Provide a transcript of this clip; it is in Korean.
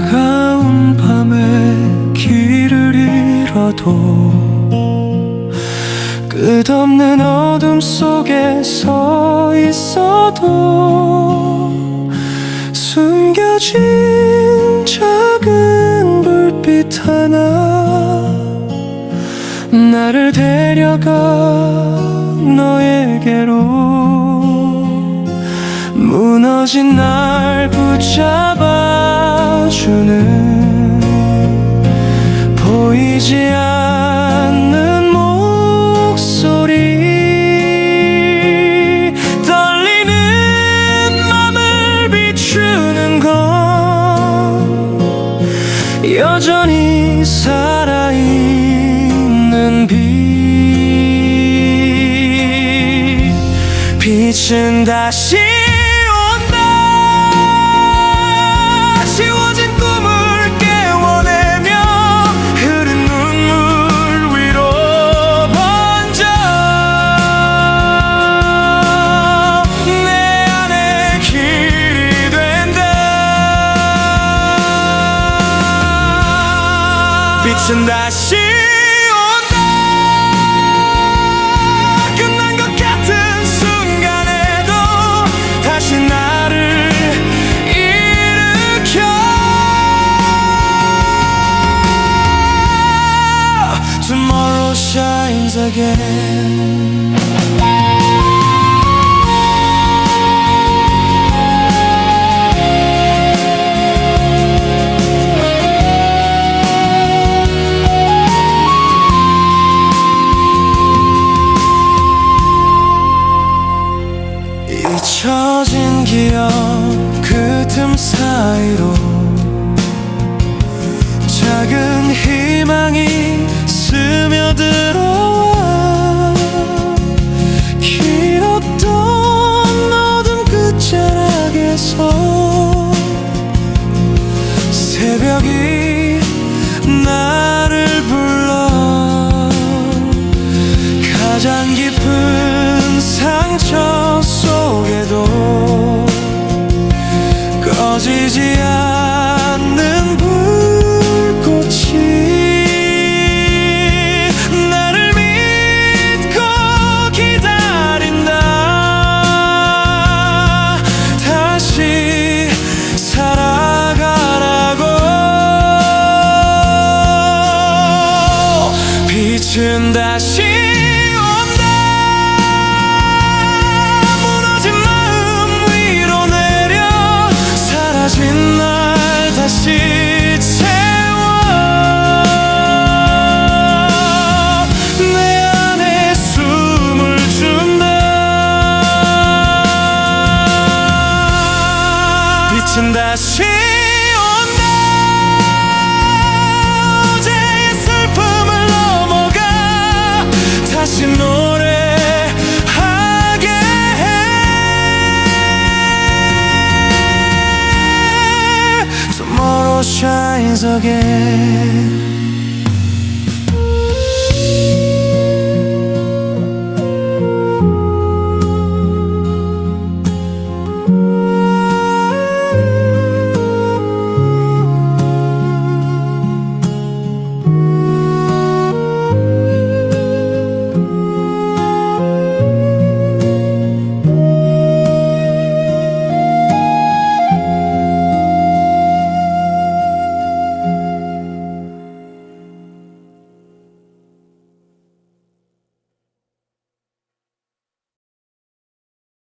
차가운 밤에 길을 잃어도 끝없는 어둠 속에 서 있어도 숨겨진 작은 불빛 하나 나를 데려가 너에게로 무너진 날 붙잡아 주는 보이지 않는 목소리 떨리는 맘을 비추는 건 여전히 살아있는 빛 빛은 다시 빛은 다시 온다. 끝난 것 같은 순간에도 다시 나를 일으켜. Tomorrow shines again 그틈 사이로 꺼지지 않는 불꽃이 나를 믿고 기다린다. 다시 살아가라고. 빛은 다시 빛은 다시 온다. 어제의 슬픔을 넘어가 다시 노래하게 해. Tomorrow shines again